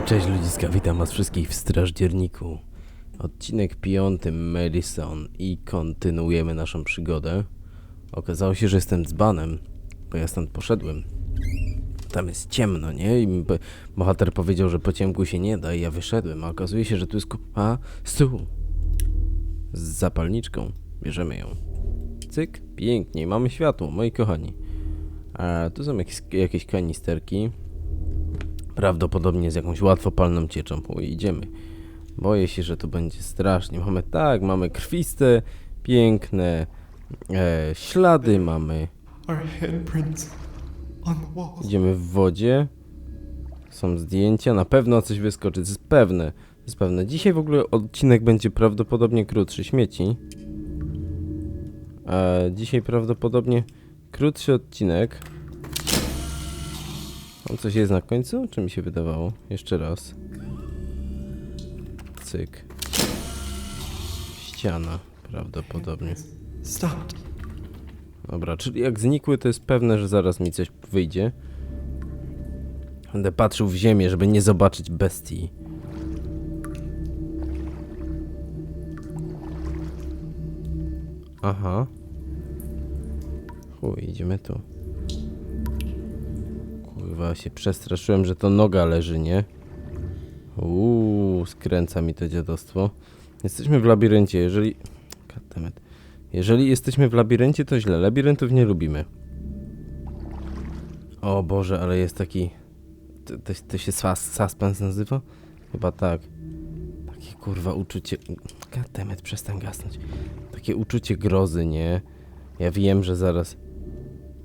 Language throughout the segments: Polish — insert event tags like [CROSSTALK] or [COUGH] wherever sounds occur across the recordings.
Hej, cześć ludziska, witam was wszystkich w Strażdzierniku. Odcinek piąty Madison i kontynuujemy naszą przygodę. Okazało się, że jestem dzbanem, bo ja stąd poszedłem. Tam jest ciemno, nie? I bohater powiedział, że po ciemku się nie da i ja wyszedłem, a okazuje się, że tu jest kupa stół z zapalniczką. Bierzemy ją. Cyk, pięknie, mamy światło, moi kochani. A tu są jakieś, jakieś kanisterki. Prawdopodobnie z jakąś łatwopalną cieczą. O, idziemy. Boję się, że to będzie strasznie. Mamy tak, mamy krwiste, piękne e, ślady, mamy. Idziemy w wodzie. Są zdjęcia, na pewno coś wyskoczy, to jest pewne. To jest pewne. Dzisiaj w ogóle odcinek będzie prawdopodobnie krótszy. Śmieci. E, dzisiaj prawdopodobnie krótszy odcinek. On coś jest na końcu? Czy mi się wydawało? Jeszcze raz. Cyk. Ściana prawdopodobnie. Stopped. Dobra, czyli jak znikły, to jest pewne, że zaraz mi coś wyjdzie. Będę patrzył w ziemię, żeby nie zobaczyć bestii. Aha. Chuj, idziemy tu. Kurwa, się przestraszyłem, że to noga leży, nie? Uuu, skręca mi to dziadostwo. Jesteśmy w labiryncie, jeżeli... Goddammit. Jeżeli jesteśmy w labiryncie, to źle. Labiryntów nie lubimy. O Boże, ale jest taki... To, to, to się sas, suspens nazywa? Chyba tak. Takie kurwa uczucie... Goddammit, przestań gasnąć. Takie uczucie grozy, nie? Ja wiem, że zaraz...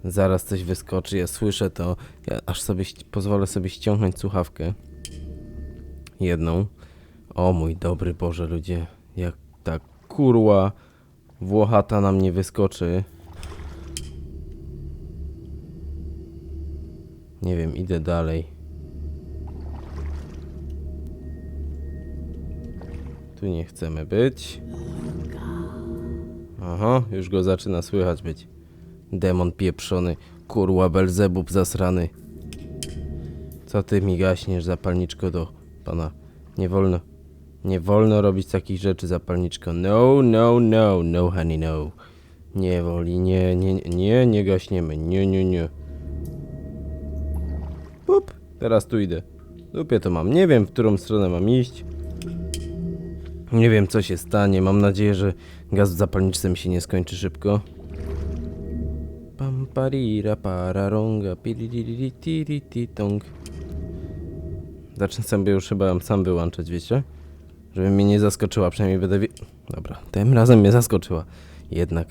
Zaraz coś wyskoczy, ja słyszę to. Ja aż sobie... Pozwolę sobie ściągnąć słuchawkę. Jedną. O mój dobry Boże, ludzie. Jak ta kurła... Włochata nam nie wyskoczy. Nie wiem, idę dalej. Tu nie chcemy być. Aha, już go zaczyna słychać być. Demon pieprzony, kurła Belzebub zasrany. Co ty mi gaśniesz, zapalniczko do pana? Nie wolno. Nie wolno robić takich rzeczy, zapalniczko. No, no, no, no, honey, no. Nie woli, nie, nie, nie, nie gaśniemy. Nie, nie, nie. Pup, teraz tu idę. Dupie to mam. Nie wiem, w którą stronę mam iść. Nie wiem, co się stanie. Mam nadzieję, że gaz w zapalniczce mi się nie skończy szybko. Parira pararonga piririri. Zacznę sobie już chyba sam wyłączać, wiecie? Żeby mnie nie zaskoczyła, przynajmniej będę wie... Dobra, tym razem mnie zaskoczyła. Jednak.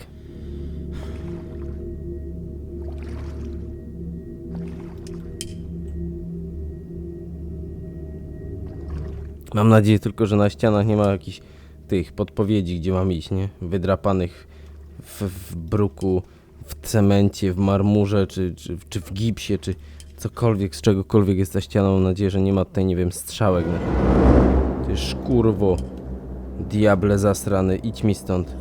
Mam nadzieję tylko, że na ścianach nie ma jakichś tych podpowiedzi, gdzie mam iść, nie? Wydrapanych w, w bruku, w cemencie, w marmurze, czy, czy, czy w gipsie, czy cokolwiek, z czegokolwiek jest ta ściana. Mam nadzieję, że nie ma tutaj, nie wiem, strzałek. Na... Ty szkurwo, diable zasrany, idź mi stąd.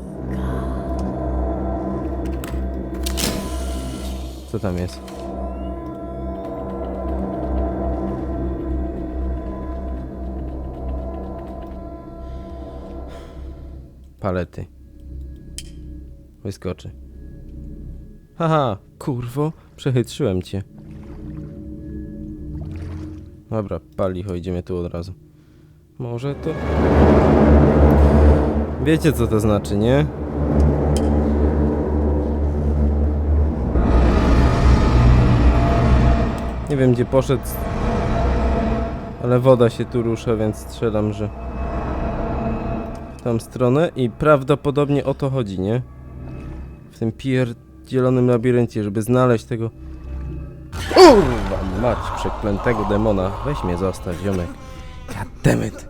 Co tam jest? Palety. Wyskoczy. Haha, kurwo, przechytrzyłem cię. Dobra, palicho, idziemy tu od razu. Może to... Wiecie co to znaczy, nie? Nie wiem gdzie poszedł, ale woda się tu rusza, więc strzelam, że w tą stronę i prawdopodobnie o to chodzi, nie? W tym pierdzielonym labiryncie, żeby znaleźć tego... Kurwa mać przeklętego demona. Weź mnie zostać, ziomek. Goddammit.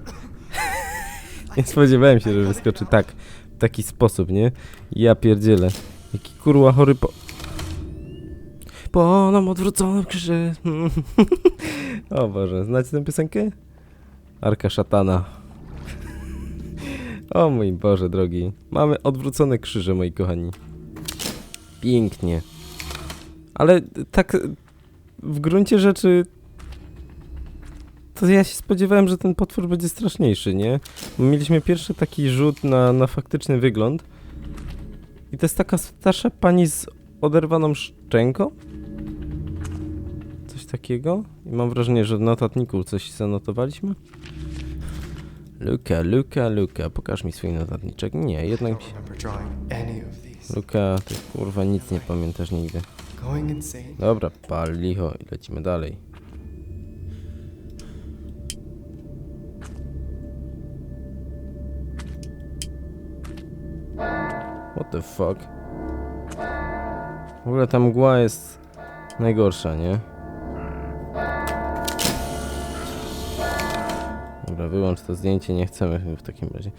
[LAUGHS] Nie spodziewałem się, że wyskoczy tak, w taki sposób, nie? Ja pierdzielę. Jaki kurwa chory po... Po nam odwróconym krzyży. [LAUGHS] o Boże, znacie tę piosenkę? Arka szatana. [LAUGHS] O mój Boże drogi. Mamy odwrócone krzyże, moi kochani. Pięknie. Ale tak w gruncie rzeczy to ja się spodziewałem, że ten potwór będzie straszniejszy, nie? Mieliśmy pierwszy taki rzut na, na faktyczny wygląd. I to jest taka starsza pani z oderwaną szczęką? Coś takiego? I mam wrażenie, że w notatniku coś zanotowaliśmy? Luka, Luka, Luka, pokaż mi swój notatniczek. Nie, jednak... Luka, ty kurwa nic nie pamiętasz nigdy. Dobra, pal licho i lecimy dalej. What the fuck? W ogóle ta mgła jest najgorsza, nie? Dobra, wyłącz to zdjęcie, nie chcemy w takim razie.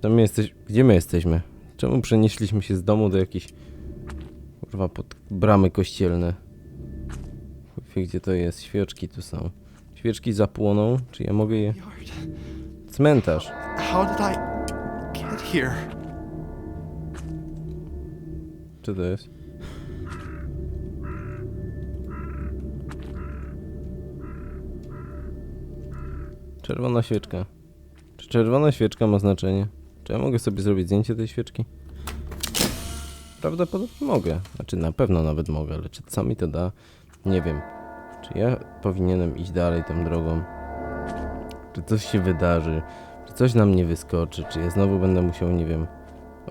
To my jesteś... Gdzie my jesteśmy? Czemu przenieśliśmy się z domu do jakiejś... Kurwa, pod bramy kościelne. Wie gdzie to jest? Świeczki tu są. Świeczki zapłoną. Czy ja mogę je... Cmentarz. Czy to jest? Czerwona świeczka. Czy czerwona świeczka ma znaczenie? Czy ja mogę sobie zrobić zdjęcie tej świeczki? Prawdopodobnie mogę. Znaczy na pewno nawet mogę, ale czy co mi to da? Nie wiem. Czy ja powinienem iść dalej tą drogą? Czy coś się wydarzy? Czy coś nam nie wyskoczy? Czy ja znowu będę musiał, nie wiem...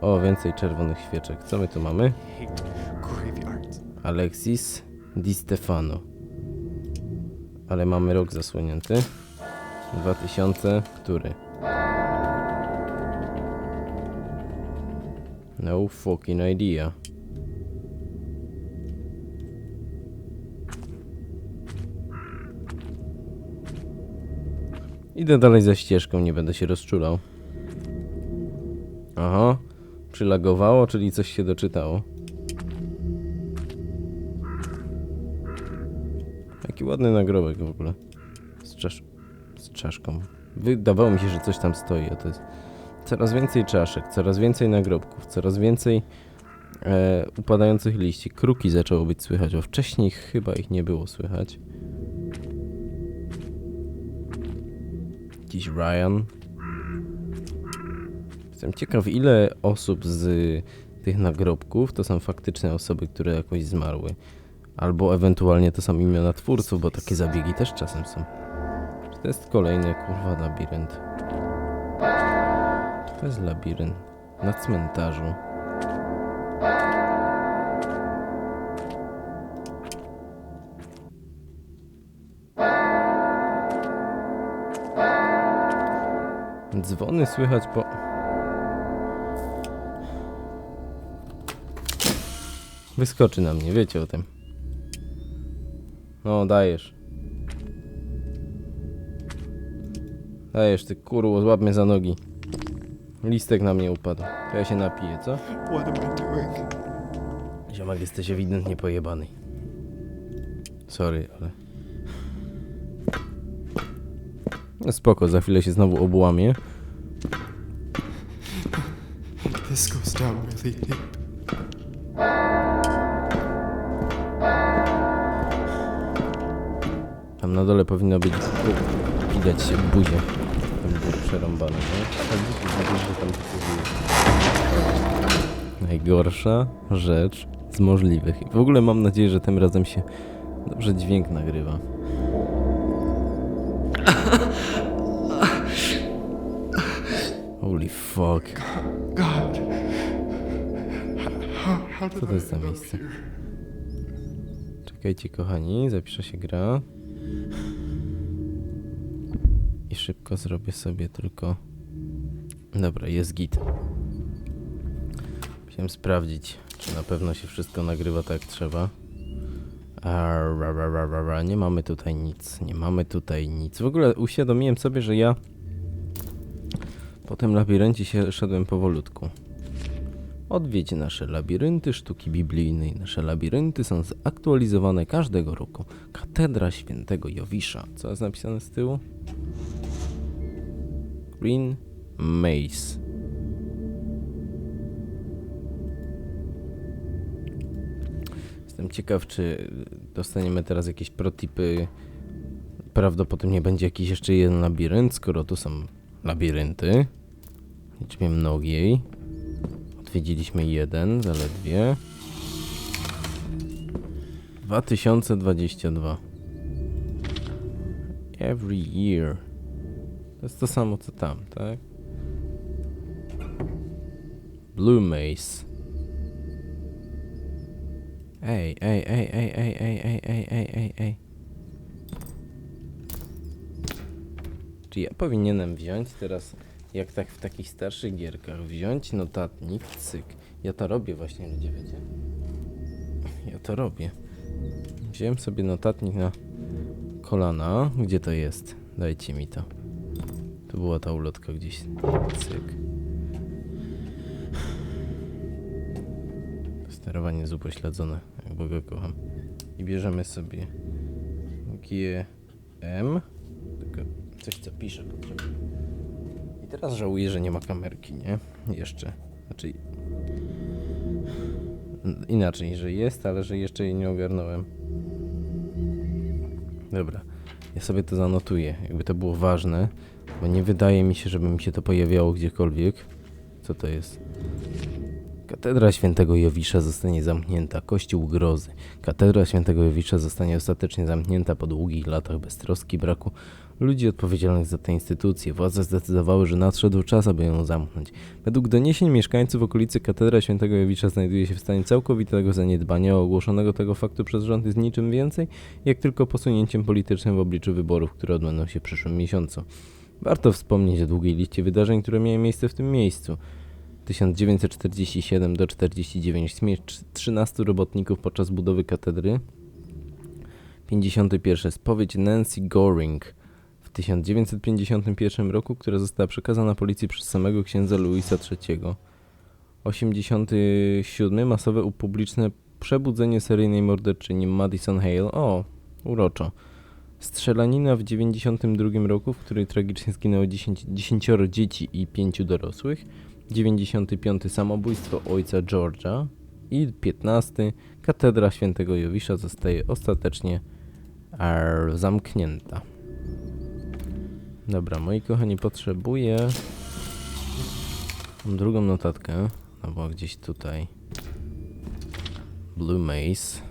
O, więcej czerwonych świeczek. Co my tu mamy? Alexis Di Stefano. Ale mamy rok zasłonięty. 2000, który? No fucking idea. Idę dalej za ścieżką, nie będę się rozczulał. Aha, przylagowało, czyli coś się doczytało. Jaki ładny nagrobek w ogóle. Z, czasz... z czaszką. Wydawało mi się, że coś tam stoi, a to jest coraz więcej czaszek, coraz więcej nagrobków, coraz więcej e, upadających liści. Kruki zaczęło być słychać, bo wcześniej chyba ich nie było słychać. Jakiś Ryan. Jestem ciekaw, ile osób z tych nagrobków to są faktyczne osoby, które jakoś zmarły. Albo ewentualnie to są imiona twórców, bo takie zabiegi też czasem są. Czy to jest kolejny kurwa labirynt? Jest labirynt? Na cmentarzu. Dzwony słychać po... Wyskoczy na mnie, wiecie o tym. No, dajesz. Dajesz, ty kurło, złap mnie za nogi. Listek na mnie upadł. To ja się napiję, co? What am I doing? Ziomak, jesteś ewidentnie pojebany. Sorry, ale... No spoko, za chwilę się znowu obłamie. This goes down really deep. Tam na dole powinno być widać się buzię. Przerąbane, nie? A że tam. Najgorsza rzecz z możliwych. I w ogóle mam nadzieję, że tym razem się dobrze dźwięk nagrywa. Holy fuck. God. Co to jest za miejsce? Czekajcie kochani, zapiszę się gra. Szybko zrobię sobie tylko... Dobra, jest git. Chciałem sprawdzić, czy na pewno się wszystko nagrywa tak jak trzeba. A, ra, ra, ra, ra, ra. Nie mamy tutaj nic, nie mamy tutaj nic. W ogóle uświadomiłem sobie, że ja po tym labiryncie się szedłem powolutku. Odwiedź nasze labirynty sztuki biblijnej. Nasze labirynty są zaktualizowane każdego roku. Katedra świętego Jowisza. Co jest napisane z tyłu? Green Maze. Jestem ciekaw, czy dostaniemy teraz jakieś protipy Prawdopodobnie będzie jakiś jeszcze jeden labirynt, skoro tu są labirynty. Liczbie mnogiej. Odwiedziliśmy jeden, zaledwie. 2022. Every year. To jest to samo co tam, tak? Blue Maze. Ej, ej, ej, ej, ej, ej, ej, ej, ej, ej, ej. Czy ja powinienem wziąć teraz, jak tak w takich starszych gierkach, wziąć notatnik, cyk. Ja to robię właśnie, ludzie, wiecie? Ja to robię. Wziąłem sobie notatnik na kolana. Gdzie to jest? Dajcie mi to. Tu była ta ulotka gdzieś. Cyk. Sterowanie jest upośledzone, jak go kocham. I bierzemy sobie GM. Tylko coś co pisze potrzebne. I teraz żałuję, że nie ma kamerki, nie? Jeszcze. Znaczy. Inaczej, że jest, ale że jeszcze jej nie ogarnąłem. Dobra. Ja sobie to zanotuję, jakby to było ważne, bo nie wydaje mi się, żeby mi się to pojawiało gdziekolwiek. Co to jest? Katedra Świętego Jowisza zostanie zamknięta. Kościół grozy. Katedra Świętego Jowisza zostanie ostatecznie zamknięta po długich latach beztroski braku ludzi odpowiedzialnych za tę instytucję. Władze zdecydowały, że nadszedł czas, aby ją zamknąć. Według doniesień mieszkańców okolicy katedra Świętego Jowisza znajduje się w stanie całkowitego zaniedbania, ogłoszonego tego faktu przez rząd jest niczym więcej, jak tylko posunięciem politycznym w obliczu wyborów, które odbędą się w przyszłym miesiącu. Warto wspomnieć o długiej liście wydarzeń, które miały miejsce w tym miejscu. 1947 do 49 śmierć 13 robotników podczas budowy katedry. 51 spowiedź Nancy Goring w 1951 roku, która została przekazana policji przez samego księdza Louisa III. 87 masowe upubliczne przebudzenie seryjnej morderczyni Madison Hale. O, uroczo. Strzelanina w 92 roku, w której tragicznie zginęło 10, 10 dzieci i 5 dorosłych. 95 samobójstwo ojca George'a i 15 katedra świętego Jowisza zostaje ostatecznie ar, zamknięta. Dobra, moi kochani, potrzebuję Mam drugą notatkę, no bo gdzieś tutaj Blue Maze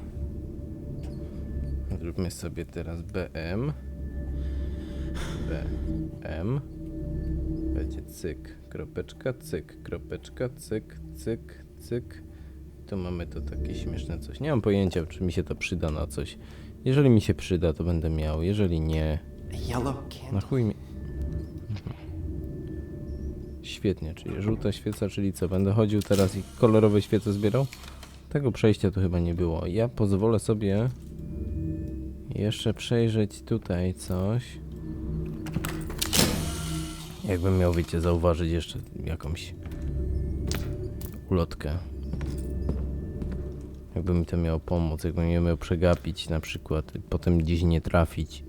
Zróbmy sobie teraz BM BM będzie cyk, kropeczka, cyk, kropeczka, cyk, cyk, cyk. Tu mamy to takie śmieszne coś. Nie mam pojęcia, czy mi się to przyda na coś. Jeżeli mi się przyda, to będę miał. Jeżeli nie, na chuj mi. Świetnie, czyli żółta świeca, czyli co? Będę chodził teraz i kolorowe świece zbierał? Tego przejścia tu chyba nie było. Ja pozwolę sobie jeszcze przejrzeć tutaj coś. Jakbym miał, wiecie, zauważyć jeszcze jakąś ulotkę. Jakby mi to miało pomóc, jakbym nie miał przegapić na przykład, potem gdzieś nie trafić.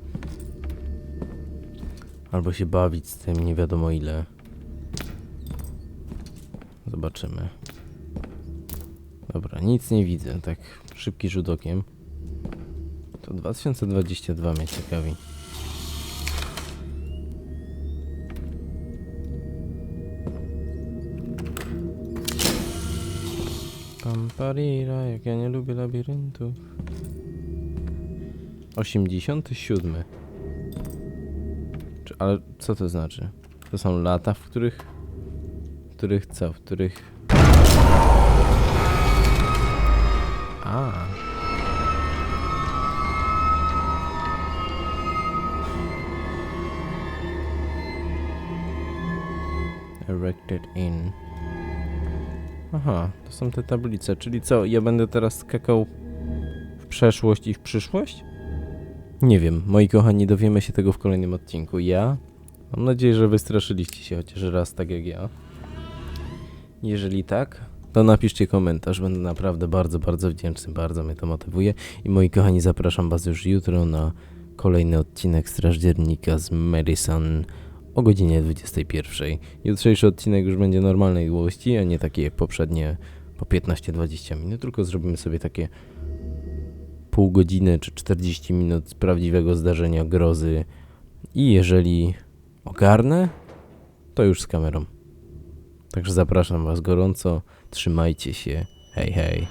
Albo się bawić z tym nie wiadomo ile. Zobaczymy. Dobra, nic nie widzę, tak szybki rzut okiem. To 2022 mnie ciekawi. Pamparira, jak ja nie lubię labiryntów. 87. Czy, ale co to znaczy? To są lata, w których. W których co? W których. A. Erected in. Aha, to są te tablice, czyli co, ja będę teraz skakał w przeszłość i w przyszłość? Nie wiem, moi kochani, dowiemy się tego w kolejnym odcinku. Ja mam nadzieję, że wystraszyliście się chociaż raz tak jak ja. Jeżeli tak, to napiszcie komentarz, będę naprawdę bardzo, bardzo wdzięczny, bardzo mnie to motywuje. I moi kochani, zapraszam was już jutro na kolejny odcinek Strażdziernika z Madison o godzinie 21. Jutrzejszy odcinek już będzie normalnej długości, a nie takie jak poprzednie po 15-20 minut, tylko zrobimy sobie takie pół godziny czy 40 minut z prawdziwego zdarzenia grozy. I jeżeli ogarnę, to już z kamerą. Także zapraszam Was gorąco. Trzymajcie się. Hej, hej.